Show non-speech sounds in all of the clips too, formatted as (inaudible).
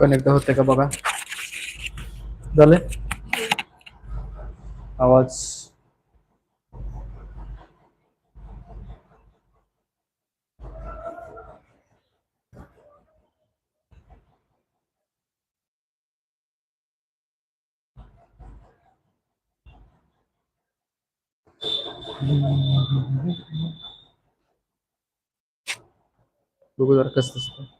Connect होते का बघा झाले आवाज बघू जरा कसं दिसतं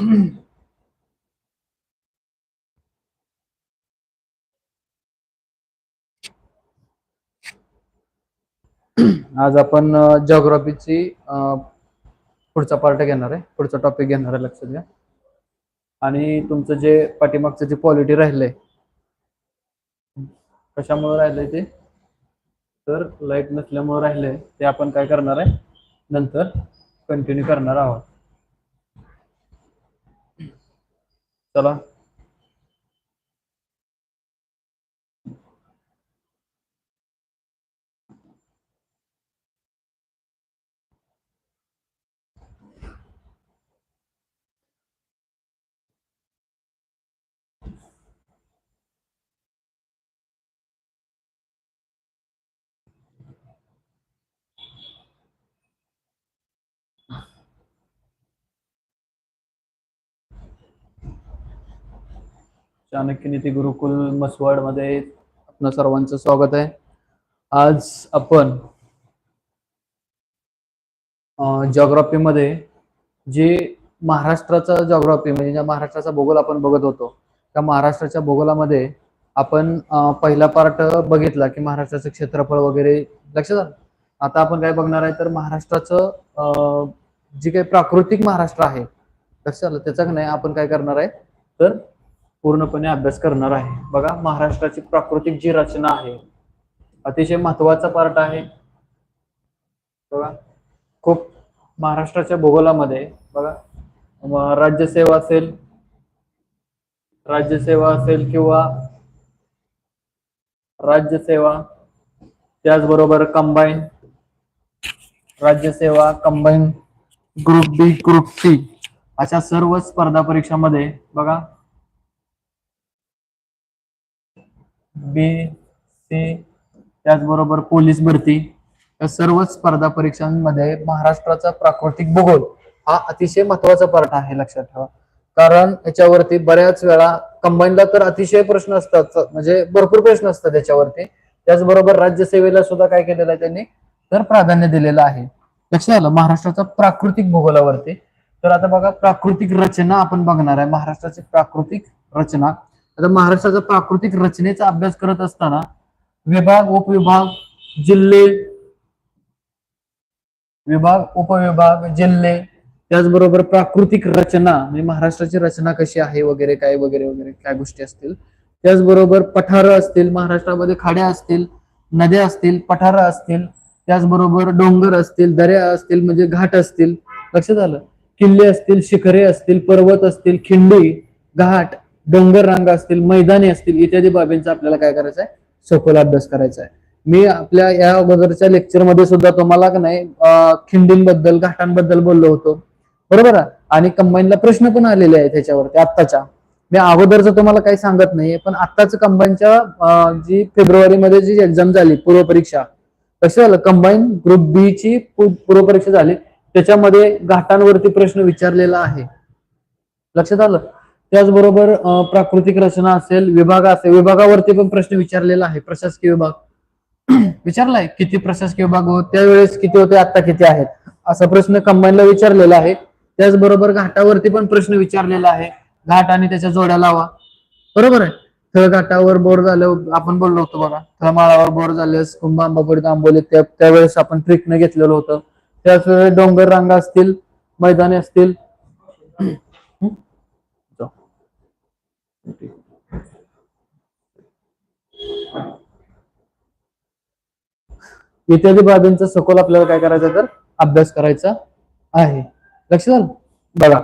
(clears throat) आज आपण जॉग्राफीची पुढचा पार्ट घेणार आहे. पुढचा टॉपिक घेणार आहे लक्षात घ्या. आणि तुमचं जे पाठीमागचं जे क्वालिटी राहिलंय कशामुळे राहिलंय ते? तर लाइट नसल्यामुळे राहिलंय. ते आपण काय करणार आहे? नंतर कंटिन्यू करणार आहोत. चला चाणक्य नीती गुरुकुल मसवाडमध्ये आपलं सर्वांचं स्वागत आहे. आज आपण जॉग्राफी मध्ये जे महाराष्ट्राचा जॉग्रॉफी म्हणजे ज्या महाराष्ट्राचा भूगोल आपण बघत होतो त्या महाराष्ट्राच्या भूगोलामध्ये आपण पहिला पार्ट बघितला की महाराष्ट्राचं क्षेत्रफळ वगैरे लक्षात आलं? आता आपण काय बघणार आहे तर महाराष्ट्राचं जे काही प्राकृतिक महाराष्ट्र आहे लक्षात आलं? त्याचा नाही आपण काय करणार आहे? तर पूर्णपणे अभ्यास करणार आहे. बघा महाराष्ट्राची प्राकृतिक जी रचना आहे अतिशय महत्त्वाचा पार्ट आहे. बघा खूप महाराष्ट्राच्या भूगोलामध्ये बघा राज्यसेवा असेल राज्यसेवा असेल किंवा राज्यसेवा त्याचबरोबर combine राज्यसेवा combine group B group C अशा सर्व स्पर्धा परीक्षामध्ये बघा बी सी त्याचबरोबर पोलीस भरती. या सर्व स्पर्धा परीक्षांमध्ये महाराष्ट्राचा प्राकृतिक भूगोल हा अतिशय महत्त्वाचा पार्ट आहे लक्षात ठेवा. कारण याच्यावरती बऱ्याच वेळा कंबाईनला तर अतिशय प्रश्न असतात म्हणजे भरपूर प्रश्न असतात त्याच्यावरती त्याचबरोबर राज्यसेवेला सुद्धा काय केलेलं आहे त्यांनी? तर प्राधान्य दिलेलं आहे. लक्षात आलं? महाराष्ट्राचा प्राकृतिक भूगोलावरती. तर आता बघा प्राकृतिक रचना आपण बघणार आहे. महाराष्ट्राची प्राकृतिक रचना आता महाराष्ट्राचा प्राकृतिक रचनेचा अभ्यास करत असताना विभाग उपविभाग जिल्हे विभाग उपविभाग जिल्हे त्याचबरोबर प्राकृतिक रचना म्हणजे महाराष्ट्राची रचना कशी आहे वगैरे काय वगैरे वगैरे काय गोष्टी असतील. त्याचबरोबर पठारं असतील महाराष्ट्रामध्ये खाड्या असतील नद्या असतील पठारं असतील त्याचबरोबर डोंगर असतील दऱ्या असतील म्हणजे घाट असतील. लक्षात आलं? किल्ले असतील शिखरे असतील पर्वत असतील खिंडी घाट डोंगर रांगा असतील मैदाने असतील इत्यादी बाबींचा आपल्याला काय करायचं आहे सखोल अभ्यास करायचा आहे मी आपल्या या अगोदरच्या लेक्चरमध्ये सुद्धा तुम्हाला का नाही खिंडींबद्दल घाटांबद्दल बोललो होतो. बरोबर आहे? आणि कंबाईनला प्रश्न पण आलेले आहेत त्याच्यावरती आत्ताच्या. मी अगोदरचं तुम्हाला काही सांगत नाहीये पण आत्ताच कंबाईनच्या जी फेब्रुवारीमध्ये जी एक्झाम झाली पूर्व परीक्षा कसं झालं? कंबाईन ग्रुप बी ची पूर्वपरीक्षा पूर्व परीक्षा झाली. त्याच्यामध्ये घाटांवरती प्रश्न विचारलेला आहे. लक्षात आलं? त्याचबरोबर प्राकृतिक रचना असेल विभाग असेल विभागावरती पण प्रश्न विचारलेला आहे. प्रशासकीय विभाग. (clears throat) विचारलाय किती प्रशासकीय विभाग हो त्यावेळेस किती होते आता किती आहेत? असा प्रश्न कंबाईनला विचारलेला आहे. त्याचबरोबर घाटावरती पण प्रश्न विचारलेला आहे. घाट आणि त्याच्या जोड्या लावा. बरोबर आहे? तळघाटावर बोर झालं आपण बोललो होतो बघा. तळमाळावर बोर झाल्यास कुंभ आंबापुरीत त्यावेळेस आपण ट्रिकनं घेतलेलं होतं. त्याच वेळेस डोंगर रांगा असतील मैदाने असतील इत्यादी बाबींचा सखोल आपल्याला काय करायचं तर अभ्यास करायचा आहे. लक्ष झालं बघा.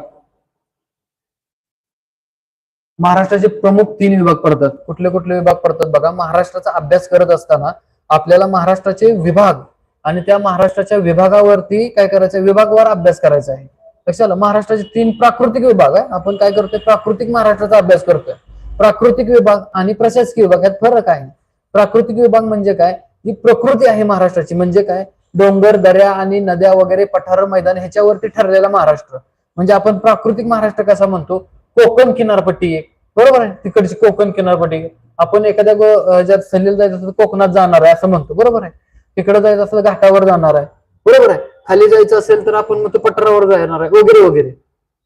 महाराष्ट्राचे प्रमुख तीन विभाग पडतात. कुठले कुठले विभाग पडतात बघा. महाराष्ट्राचा अभ्यास करत असताना आपल्याला महाराष्ट्राचे विभाग आणि त्या महाराष्ट्राच्या विभागावरती काय करायचं? विभागवार अभ्यास करायचा आहे. लक्षात आलं महाराष्ट्राचे तीन प्राकृतिक विभाग आहे. आपण काय करतोय? प्राकृतिक महाराष्ट्राचा अभ्यास करतोय. प्राकृतिक विभाग आणि प्रशासकीय विभाग यात फरक आहे. प्राकृतिक विभाग म्हणजे काय? ही प्रकृती आहे महाराष्ट्राची. म्हणजे काय? डोंगर दऱ्या आणि नद्या वगैरे पठार मैदान ह्याच्यावरती ठरलेला महाराष्ट्र. म्हणजे आपण प्राकृतिक महाराष्ट्र कसा म्हणतो? कोकण किनारपट्टी एक. बरोबर आहे? तिकडची कोकण किनारपट्टी आपण एखाद्या ज्यात सहलीला जायचं असेल कोकणात जाणार आहे असं म्हणतो. बरोबर आहे? तिकडे जायचं असेल घाटावर जाणार आहे. बरोबर आहे? खाली जायचं असेल तर आपण मग तो पठारावर जाणार आहे वगैरे वगैरे.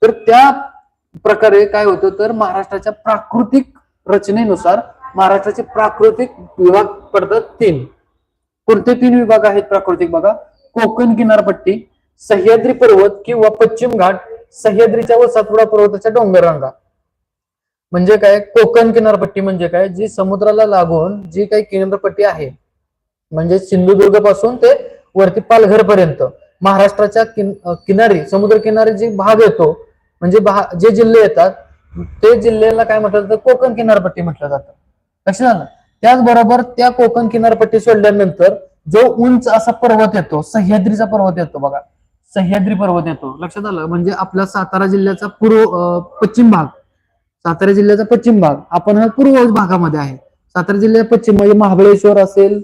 तर त्या प्रकारे काय होतं तर महाराष्ट्राच्या प्राकृतिक रचनेनुसार महाराष्ट्राचे प्राकृतिक विभाग पडतात तीन. कोणते तीन विभाग आहेत प्राकृतिक बघा? कोकण किनारपट्टी सह्याद्री पर्वत किंवा पश्चिम घाट सह्याद्रीच्या व सातपुडा पर्वताच्या डोंगर रांगा म्हणजे काय? कोकण किनारपट्टी म्हणजे काय? जी समुद्राला लागून जी काही किनारपट्टी आहे म्हणजे सिंधुदुर्गपासून ते वरती पालघर पर्यंत महाराष्ट्राच्या किन- किनारी समुद्र किनारी जे भाग येतो म्हणजे जे जिल्हे येतात ते जिल्ह्याला काय म्हटलं जातं? कोकण किनारपट्टी म्हटलं जातं. लक्षात आलं? त्याचबरोबर त्या कोकण किनारपट्टी सोडल्यानंतर जो उंच असा पर्वत येतो सह्याद्रीचा पर्वत येतो बघा. सह्याद्री पर्वत येतो. लक्षात आलं? म्हणजे आपला सातारा जिल्ह्याचा पूर्व पश्चिम भाग. सातारा जिल्ह्याचा पश्चिम भाग. आपण हा पूर्व भागामध्ये आहे. सातारा जिल्ह्याचा पश्चिम म्हणजे महाबळेश्वर असेल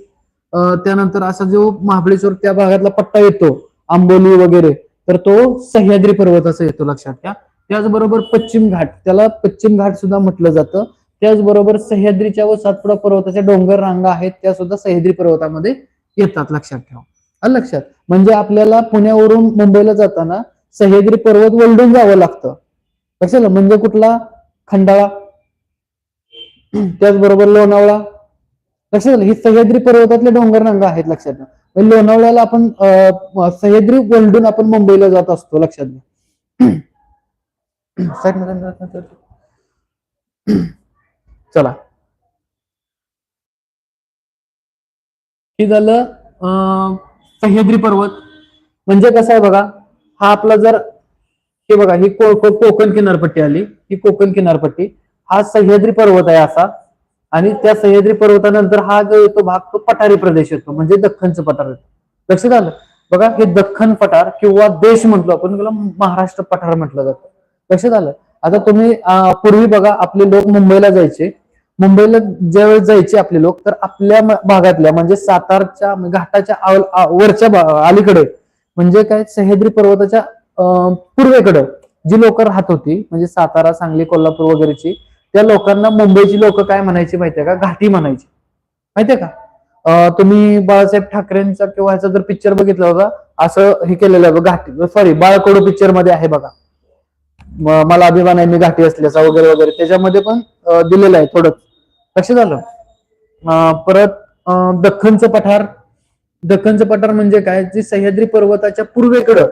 त्यानंतर असा जो महाबळेश्वर त्या भागातला पट्टा येतो आंबोली वगैरे तर तो सह्याद्री पर्वत येतो लक्षात घ्या. त्याचबरोबर पश्चिम घाट त्याला पश्चिम घाट सुद्धा म्हटलं जातं. त्याचबरोबर सह्याद्रीच्या व सातपुडा पर्वताच्या डोंगर रांगा आहेत त्या सुद्धा सह्याद्री पर्वतामध्ये येतात लक्षात ठेवा. लक्षात. म्हणजे आपल्याला पुण्यावरून मुंबईला जाताना सह्याद्री पर्वत वलडून जावं लागतं. लक्षात म्हणजे कुठला? खंडाळा. त्याचबरोबर लोणावळा. लक्षात हे ही सह्याद्री पर्वतातले डोंगर रांगा आहेत लक्षात घ्या लोणावळ्याला आपण सह्याद्री वलडून आपण मुंबईला जात असतो लक्षात घ्या. चला. हे झालं अं, सह्याद्री पर्वत. म्हणजे कसं आहे बघा हा आपला जर हे बघा ही कोकण किनारपट्टी आली ही कोकण किनारपट्टी. हा सह्याद्री पर्वत आहे असा. आणि त्या सह्याद्री पर्वतानंतर हा जो येतो भाग तो पठारी प्रदेश येतो म्हणजे दख्खनचं पठार. येतो लक्षात आलं? बघा हे दख्खन पठार किंवा देश म्हटलो आपण त्याला महाराष्ट्र पठार म्हटलं जातं. लक्षात आलं? आता तुम्ही पूर्वी बघा आपले लोक मुंबईला जायचे. मुंबईला ज्यावेळेस जायचे आपले लोक तर आपल्या भागातल्या म्हणजे सातारच्या म्हणजे घाटाच्या वरच्या अलीकडे म्हणजे काय? सह्याद्री पर्वताच्या पूर्वेकडे जी लोक राहत होती म्हणजे सातारा सांगली कोल्हापूर वगैरेची त्या लोकांना मुंबईची लोक काय म्हणायची माहितीये का? घाटी म्हणायची. माहितीये का? तुम्ही बाळासाहेब ठाकरेंचा किंवा ह्याचा जर पिक्चर बघितला होता असं हे केलेलं आहे घाटी सॉरी बाळकडू पिक्चरमध्ये आहे बघा. मला अभिमान आहे मी घाटी असल्याचा वगैरे वगैरे. त्याच्यामध्ये पण दिलेलं आहे थोडं लक्ष झालं? परत अं, दख्खनचं पठार. दख्खनचं पठार म्हणजे काय? जे सह्याद्री पर्वताच्या पूर्वेकडं.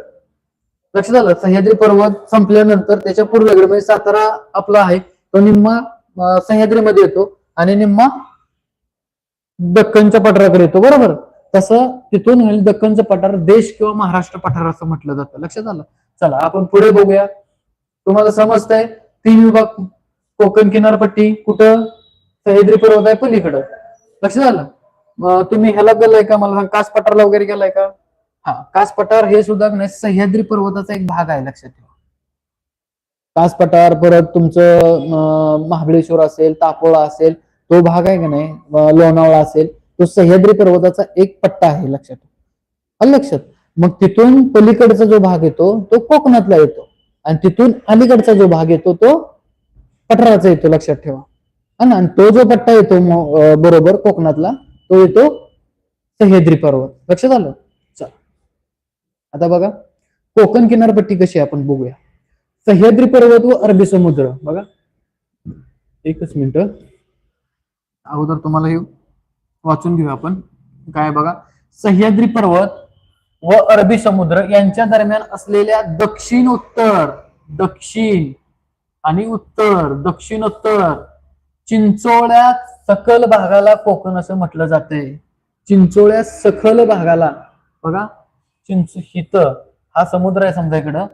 लक्ष झालं? सह्याद्री पर्वत संपल्यानंतर त्याच्या पूर्वेकडे म्हणजे सातारा आपला आहे. तो निम्मा सह्याद्रीमध्ये येतो आणि निम्मा दक्कनच्या पठाराकडे येतो बरोबर? तसं तिथून हे दख्खनचं पठार देश किंवा महाराष्ट्र पठार असं म्हटलं जातं. लक्षात आलं? चला आपण पुढे बघूया. तुम्हाला समजतंय तीन विभाग कोकण किनारपट्टी कुठं? सह्याद्री पर्वत आहे पलीकडं. लक्षात आलं? तुम्ही ह्याला गेलाय का मला सांग? कास पठारला वगैरे गेलाय का? हा कास पठार हे सुद्धा नाही सह्याद्री पर्वताचा एक भाग आहे लक्षात ठेवा. कास पठार परत तुमचं महाबळेश्वर असेल तापोळा असेल तो भाग आहे का नाही? लोणावळा असेल तो सह्याद्री पर्वताचा एक पट्टा आहे लक्षात. ठेवा आलं लक्षात. मग तिथून पलीकडचा जो भाग येतो तो कोकणातला येतो. आणि तिथून अलीकडचा जो भाग येतो तो पठाराचा येतो लक्षात ठेवा. हा ना आणि तो जो पट्टा येतो बरोबर कोकणातला तो येतो सह्याद्री पर्वत. लक्षात आलं? चल. आता बघा कोकण किनारपट्टी कशी आहे आपण बघूया. सह्याद्री पर्वत व अरबी समुद्र. बघा. एकच मिनिट. अगोदर तुम्हाला हे वाचून घेऊ आपण. काय बघा. सह्याद्री पर्वत व अरबी समुद्र यांच्या दरम्यान असलेल्या दक्षिण उत्तर दक्षिण आणि उत्तर दक्षिणोत्तर चिंचोळ्या सखल भागाला कोकण असं म्हटलं जाते. चिंचोळ्या सखल भागाला. बघा. चिंच हित. हा समुद्र आहे समजा इकडं.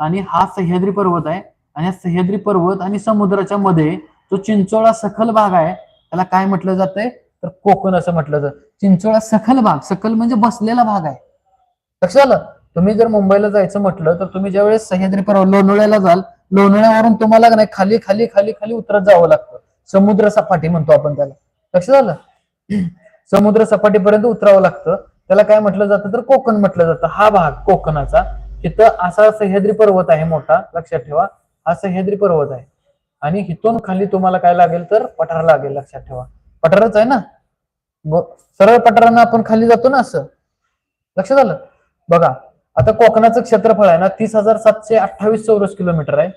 आणि हा सह्याद्री पर्वत आहे. आणि हा सह्याद्री पर्वत आणि समुद्राच्या मध्ये जो चिंचोळा सखल भाग आहे त्याला काय म्हटलं जातंय? तर कोकण असं म्हटलं जातं. चिंचोळा सखल भाग सखल म्हणजे बसलेला भाग आहे. लक्षात आलं? तुम्ही जर मुंबईला जायचं म्हटलं तर तुम्ही ज्यावेळेस सह्याद्री पर्वत लोणावळ्याला जाल लोणावळ्यावरून तुम्हाला नाही खाली खाली खाली खाली उतरत जावं लागतं. समुद्र सपाटी म्हणतो आपण त्याला. लक्षात आलं? (clears throat) समुद्र सपाटीपर्यंत उतरावं लागतं. त्याला काय म्हटलं जातं? तर कोकण म्हटलं जातं. हा भाग कोकणाचा. इथं असा सह्याद्री पर्वत आहे मोठा लक्षात ठेवा. हा सह्याद्री पर्वत आहे. आणि इथून खाली तुम्हाला काय लागेल तर पठार लागेल लक्षात ठेवा. पठारच आहे ना? सरळ पठारानं आपण खाली जातो ना असं? लक्षात आलं? बघा आता कोकणाचं क्षेत्रफळ आहे ना तीस हजार सातशे अठ्ठावीस चौरस किलोमीटर आहे.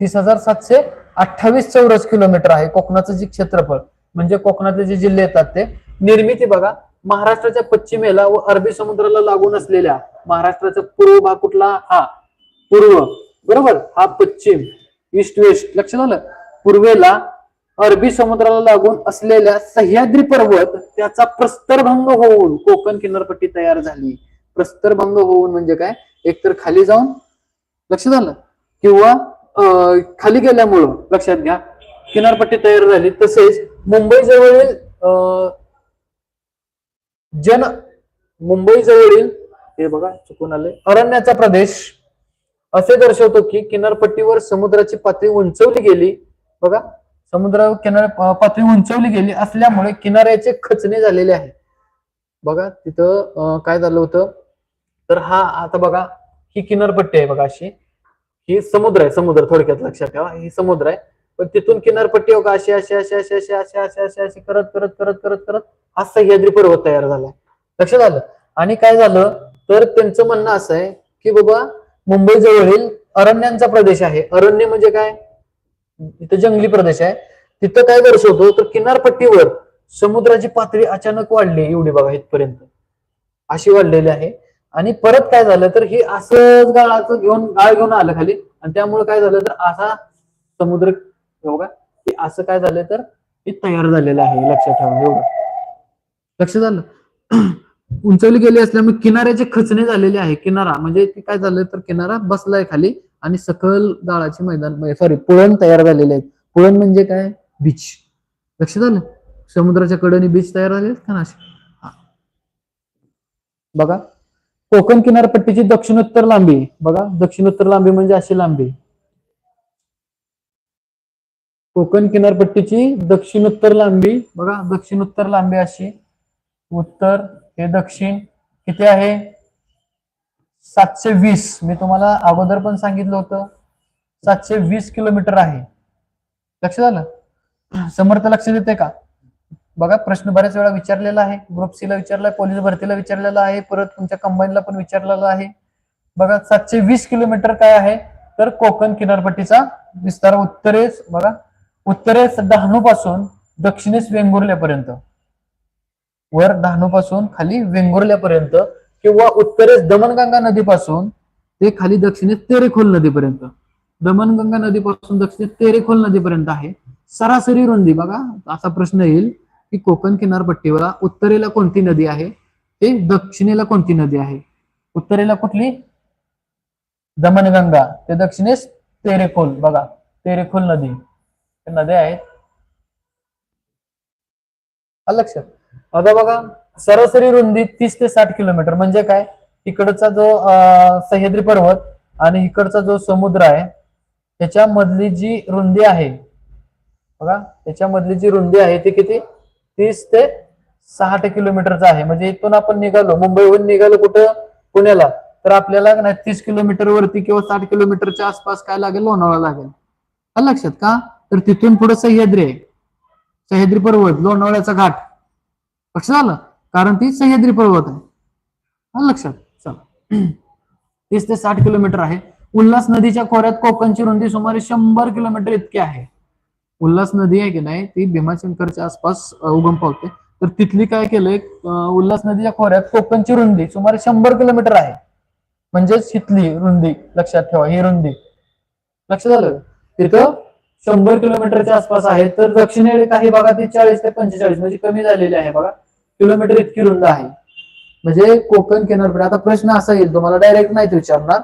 तीस हजार सातशे अठ्ठावीस चौरस किलोमीटर आहे कोकणाचं जे क्षेत्रफळ. म्हणजे कोकणातले जे जिल्हे येतात ते. निर्मिती बघा महाराष्ट्राच्या पश्चिमेला व अरबी समुद्राला लागून असलेल्या महाराष्ट्राचा पूर्व भाग कुठला? हा पूर्व. बरोबर? हा पश्चिम. ईस्ट वेस्ट लक्षात आलं? पूर्वेला अरबी समुद्राला लागून असलेल्या सह्याद्री पर्वत त्याचा प्रस्तरभंग होऊन कोकण किनारपट्टी तयार झाली. प्रस्तरभंग होऊन म्हणजे काय? एकतर खाली जाऊन लक्षात आलं? किंवा अं, खाली गेल्यामुळं लक्षात घ्या किनारपट्टी तयार झाली. तसेच मुंबई जवळील जन मुंबई जवळील हे बघा चुकून आले अरण्याचा प्रदेश. असे दर्शवतो की किनारपट्टीवर समुद्राची पातळी उंचवली गेली. बघा समुद्र किनार पातळी उंचवली गेली असल्यामुळे किनाऱ्याचे खचणे झालेले आहे बघा तिथं काय झालं होतं? तर हा आता बघा ही किनारपट्टी आहे बघा अशी. ही समुद्र आहे समुद्र थोडक्यात लक्षात ठेवा. ही समुद्र आहे. पण तिथून किनारपट्टी हो का? अशी अशी अशी अशी अशी अशी अशी अशी अशी करत करत करत करत करत हा सह्याद्री पर्वत तयार झालाय. लक्षात आलं? आणि काय झालं? तर त्यांचं म्हणणं असं आहे की बाबा मुंबई जवळील अरण्यांचा प्रदेश आहे. अरण्य म्हणजे काय? इथं जंगली प्रदेश आहे. तिथं काय दर्शवतो तर किनारपट्टीवर समुद्राची पातळी अचानक वाढली एवढी बघा इथपर्यंत. अशी वाढलेली आहे. आणि परत काय झालं? तर हे असंच गाळाचं घेऊन गाळ घेऊन आलं खाली. आणि त्यामुळे काय झालं? तर असा समुद्र हे बघा असं काय झालं तर हे तयार झालेलं आहे लक्षात ठेवा एवढं लक्षात आलं? (clears throat) उंचवली गेली असल्यामुळे किनाऱ्याचे खचणे झालेले आहे. किनारा म्हणजे ते काय झालं तर किनारा बसलाय खाली आणि सकल गाळाचे मैदान म्हणजे सॉरी पुळण तयार झालेले आहेत. पुळण म्हणजे काय? बीच लक्षात आलं? समुद्राच्या कडेने बीच तयार झाले आहेत का नाशिक? हा. बघा कोकण किनारपट्टीची दक्षिणोत्तर लांबी बघा दक्षिणोत्तर लांबी म्हणजे अशी लांबी. कोकण किनारपट्टीची दक्षिणोत्तर लांबी. बघा दक्षिणोत्तर लांबी अशी. उत्तर हे दक्षिण. किती आहे? सातशे वीस. मी तुम्हाला अगोदर पण सांगितलं होतं. सातशे वीस किलोमीटर आहे. लक्ष झालं? समर्थ लक्ष देते का? बघा प्रश्न बऱ्याच वेळा विचारलेला आहे. ग्रुप सी ला विचारलाय पोलीस भरतीला विचारलेला आहे. परत तुमच्या कंबाईनला पण विचारलेला आहे. बघा सातशे वीस किलोमीटर काय आहे? तर कोकण किनारपट्टीचा विस्तार उत्तरेस. बघा उत्तरेस डहाणूपासून दक्षिणेस वेंगुर्ल्यापर्यंत. वर डहाणूपासून खाली वेंगुर्ल्यापर्यंत किंवा उत्तरेस दमणगंगा नदीपासून ते खाली दक्षिणेस तेरेखोल नदीपर्यंत. दमणगंगा नदीपासून दक्षिणेस तेरेखोल नदीपर्यंत आहे. सरासरी रुंदी बघा असा प्रश्न येईल की कोकण किनारपट्टीवर उत्तरेला कोणती नदी आहे? ते दक्षिणेला कोणती नदी आहे? उत्तरेला कुठली? दमणगंगा ते दक्षिणेस तेरेखोल बघा तेरेखोल नदी. नद्या आहेत. लक्षात. आता बघा सरासरी रुंदी तीस ते साठ किलोमीटर. म्हणजे काय? इकडचा जो सह्याद्री पर्वत आणि इकडचा जो समुद्र आहे त्याच्यामधली जी रुंदी आहे बघा त्याच्यामधली जी रुंदी आहे ती किती? तीस ते साठ किलोमीटरचा आहे. म्हणजे इथून आपण निघालो मुंबईहून निघालो कुठं? पुण्याला. तर आपल्याला नाही तीस किलोमीटर वरती किंवा साठ किलोमीटरच्या आसपास काय लागेल? लोणावळा लागेल. लक्षात का? तर तिथून पुढे सह्याद्री आहे. सह्याद्री पर्वत लोणावळ्याचा घाट. लक्ष झालं कारण ती सह्याद्री पर्वत आहे. लक्षात. चला. (clears throat) तीस ते साठ किलोमीटर आहे. उल्हास नदीच्या खोऱ्यात कोकणची रुंदी सुमारे शंभर किलोमीटर इतकी आहे. उल्हास नदी आहे की नाही ती भीमाशंकरच्या आसपास उगम पावते. तर तिथली काय केलंय उल्हास नदीच्या खोऱ्यात कोकणची रुंदी सुमारे शंभर किलोमीटर आहे. म्हणजेच तिथली रुंदी लक्षात ठेवा ही रुंदी. लक्षात आलं? तिथं शंभर किलोमीटरच्या आसपास आहे तर दक्षिणेकडे काही भागात चाळीस ते पंचेचाळीस म्हणजे कमी झालेली आहे बघा. किलोमीटर इतकी रुंद आहे. म्हणजे कोकण किनारपट्टी आता प्रश्न असा येईल तुम्हाला डायरेक्ट नाही विचारणार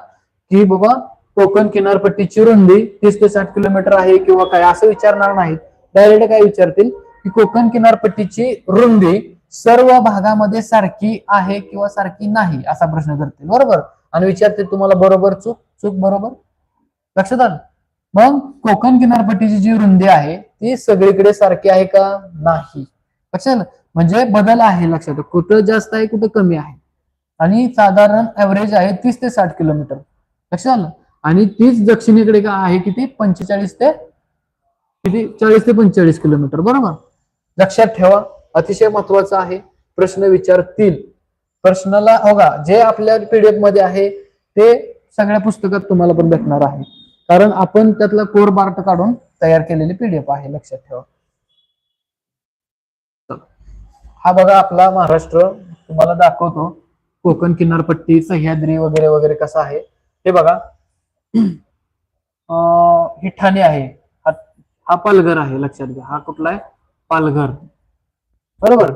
की बाबा कोकण किनारपट्टीची रुंदी तीस ते साठ किलोमीटर आहे किंवा काय असं विचारणार नाहीत. डायरेक्ट काय विचारतील की कोकण किनारपट्टीची रुंदी सर्व भागामध्ये सारखी आहे किंवा सारखी नाही असा प्रश्न करतील. बरोबर? आणि विचारते तुम्हाला बरोबर चूक चूक बरोबर? लक्षात आलं? मग कोकण किनारपट्टीची जी रुंदी आहे ती सगळीकडे सारखी आहे का नाही? लक्षात म्हणजे बदल आहे लक्षात कुठं जास्त आहे कुठं कमी आहे. आणि साधारण ऍव्हरेज आहे तीस ते साठ किलोमीटर. लक्षात आलं? आणि तीच दक्षिणेकडे का आहे किती? पंचेचाळीस ते किती? चाळीस ते पंचेचाळीस किलोमीटर. बरोबर? लक्षात ठेवा. अतिशय महत्वाचं आहे. प्रश्न विचारतील प्रश्नाला होगा जे आपल्या पीडीएफमध्ये आहे ते सगळ्या पुस्तकात तुम्हाला पण भेटणार आहे. कारण आपण त्यातला कोर बार्ट काढून तयार केलेली पीडीएफ आहे लक्षात ठेवा. हा बघा आपला महाराष्ट्र तुम्हाला दाखवतो. कोकण किनारपट्टी सह्याद्री वगैरे वगैरे कसा आहे. हे बघा. ही ठाणे आहे. हा हा पालघर आहे लक्षात घ्या. हा कुठला आहे? पालघर. बरोबर?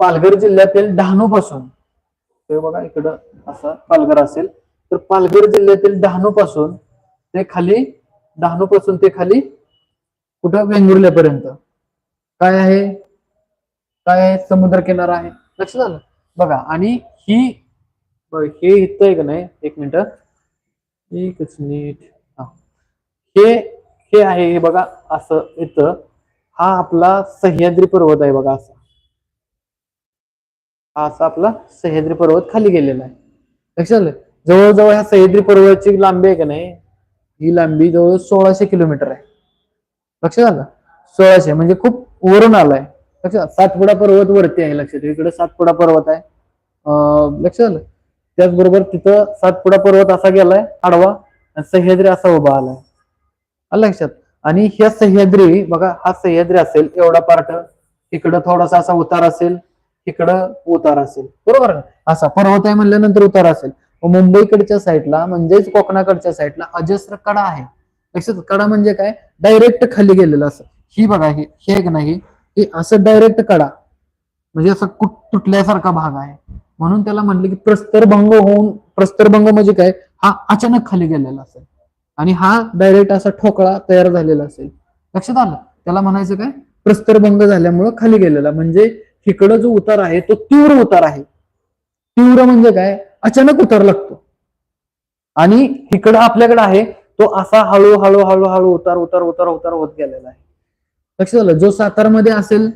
पालघर जिल्ह्यातील डहाणू पासून ते बघा इकडं असं पालघर असेल. तर पालघर जिल्ह्यातील डहाणू पासून ते खाली डहाणू पासून ते खाली कुठं वेंगुर्ल्यापर्यंत? काय आहे? काय आहे? समुद्र किनारा आहे. लक्षात आलं? बघा आणि ही हे इथं आहे का नाही? एक मिनिट. एकच मिनिट. हा. हे हे आहे हे बघा असं इथं. हा आपला सह्याद्री पर्वत आहे बघा असा. हा असा आपला सह्याद्री पर्वत खाली गेलेला आहे. लक्षात आलं? जवळजवळ ह्या सह्याद्री पर्वताची लांबी आहे का नाही? ही लांबी जवळ सोळाशे किलोमीटर आहे. लक्षात आलं? सोळाशे म्हणजे खूप वरून आलाय. लक्षात सातपुडा पर्वत वरती आहे लक्षात इकडे सातपुडा पर्वत आहे. लक्षात आलं? त्याचबरोबर तिथं सातपुडा पर्वत असा गेलाय आडवा आणि सह्याद्री असा उभा आलाय. लक्षात? आणि ह्या सह्याद्री बघा हा सह्याद्री असेल एवढा पार्ट इकडं थोडासा असा उतार असेल इकडं उतार असेल. बरोबर ना? असा पर्वत आहे म्हणल्यानंतर उतार असेल. मुंबईकडच्या साईडला म्हणजेच कोकणाकडच्या साईडला अजस्र कडा आहे. लक्षात कडा म्हणजे काय? डायरेक्ट खाली गेलेलं असं. ही बघा ही हे एक नाही की असं डायरेक्ट कडा. म्हणजे असं कुठ तुटल्यासारखा भाग आहे. म्हणून त्याला म्हणलं की प्रस्तरभंग होऊन प्रस्तरभंग म्हणजे काय? हा अचानक खाली गेलेला असेल. आणि हा डायरेक्ट असा ठोकळा तयार झालेला असेल. लक्षात आलं? त्याला म्हणायचं काय? प्रस्तरभंग झाल्यामुळं खाली गेलेला. म्हणजे इकडं जो उतार आहे तो तीव्र उतार आहे. तीव्र म्हणजे काय? अचानक उतार लागतो. आणि इकडं आपल्याकडे आहे तो असा हळू हळू हळू हळू उतार उतार उतार उतार होत गेलेला आहे. लक्ष झालं जो सातारामध्ये असेल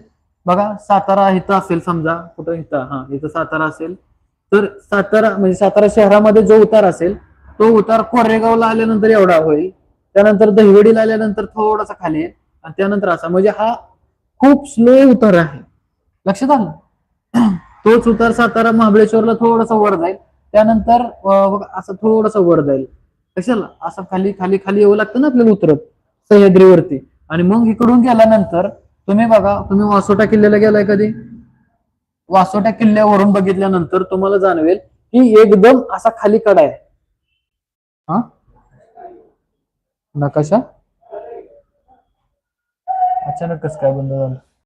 बघा सातारा इथं असेल समजा कुठं इथं? हा इथं सातारा असेल. तर सातारा म्हणजे सातारा शहरामध्ये जो उतार असेल तो उतार कोरेगावला आल्यानंतर एवढा होईल. त्यानंतर दहिवडीला आल्यानंतर थोडासा खाली येईल. आणि त्यानंतर असा म्हणजे हा खूप स्लो उतार आहे. लक्षात आलं? (clears throat) तोच उतार सातारा महाबळेश्वरला थोडासा वर जाईल. त्यानंतर असं थोडस वर जाईल. कशाला? असं खाली खाली खाली येऊ लागतं ना आपल्याला उतरत सह्याद्रीवरती. आणि मग इकडून गेल्यानंतर तुम्ही बघा तुम्ही वासोटा किल्ल्याला गेलाय कधी? वासोटा किल्ल्यावरून बघितल्यानंतर तुम्हाला जाणवेल की एकदम असा खाली कडा आहे. हा? नकाशा? अचानक कस काय बंद झालं?